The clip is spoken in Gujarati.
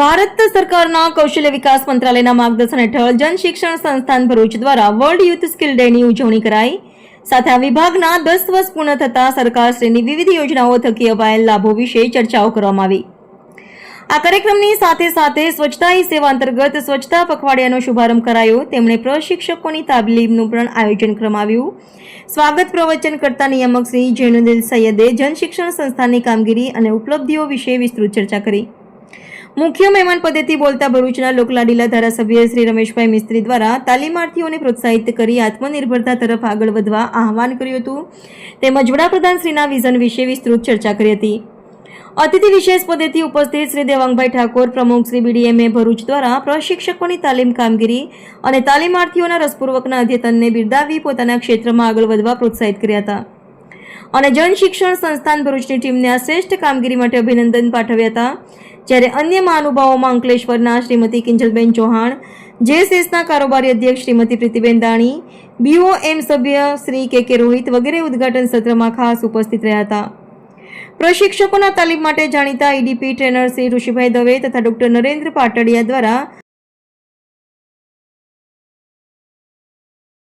ભારત સરકારના કૌશલ્ય વિકાસ મંત્રાલયના માર્ગદર્શન હેઠળ જન શિક્ષણ સંસ્થાન ભરૂચ દ્વારા વર્લ્ડ યુથ સ્કિલ ડેની ઉજવણી કરાઈ. સાથે આ વિભાગના દસ વર્ષ પૂર્ણ થતા સરકારશ્રીની વિવિધ યોજનાઓ થકી અપાયેલ લાભો વિશે ચર્ચાઓ કરવામાં આવી. આ કાર્યક્રમની સાથે સાથે સ્વચ્છતા હી સેવા અંતર્ગત સ્વચ્છતા પખવાડિયાનો શુભારંભ કરાયો. તેમણે પ્રશિક્ષકોની તાલીમનું પણ આયોજન કરવામાં સ્વાગત પ્રવચન કરતા નિયામક શ્રી જૈનુદ્દીન સૈયદે જનશિક્ષણ સંસ્થાની કામગીરી અને ઉપલબ્ધિઓ વિશે વિસ્તૃત ચર્ચા કરી. મુખ્ય મહેમાન પદેથી બોલતા ભરૂચના લોકલાડીલા ધારાસભ્ય શ્રી રમેશભાઈ મિસ્ત્રી દ્વારા તાલીમાર્થીઓને પ્રોત્સાહિત કરી આત્મનિર્ભરતા તરફ આગળ વધવા આહવાન કર્યું હતું. તેમજ વડાપ્રધાન શ્રીના વિઝન વિશે વિસ્તૃત ચર્ચા કરી હતી. અતિથિ વિશેષ પદેથી ઉપસ્થિત શ્રી દેવાંગભાઈ ઠાકોર, પ્રમુખ શ્રી બીડીએમએ ભરૂચ દ્વારા પ્રશિક્ષકોની તાલીમ કામગીરી અને તાલીમાર્થીઓના રસપૂર્વકના અધ્યતનને બિરદાવી પોતાના ક્ષેત્રમાં આગળ વધવા પ્રોત્સાહિત કર્યા હતા. અને જન શિક્ષણ સંસ્થાન ભરૂચની ટીમને આ શ્રેષ્ઠ કામગીરી માટે અભિનંદન પાઠવ્યા હતા. જ્યારે અન્ય મહાનુભાવોમાં અંકલેશ્વરના શ્રીમતી કિંજલબેન ચૌહાણ, જેએસએસના કારોબારી અધ્યક્ષ શ્રીમતી પ્રીતિબેન દાણી, બીઓએમ સભ્ય શ્રી કે કે રોહિત વગેરે ઉદ્ઘાટન સત્રમાં ખાસ ઉપસ્થિત રહ્યા હતા. પ્રશિક્ષકોના તાલીમ માટે જાણીતા ઈડીપી ટ્રેનર શ્રી ઋષિભાઈ દવે તથા ડોક્ટર નરેન્દ્ર પાટડિયા દ્વારા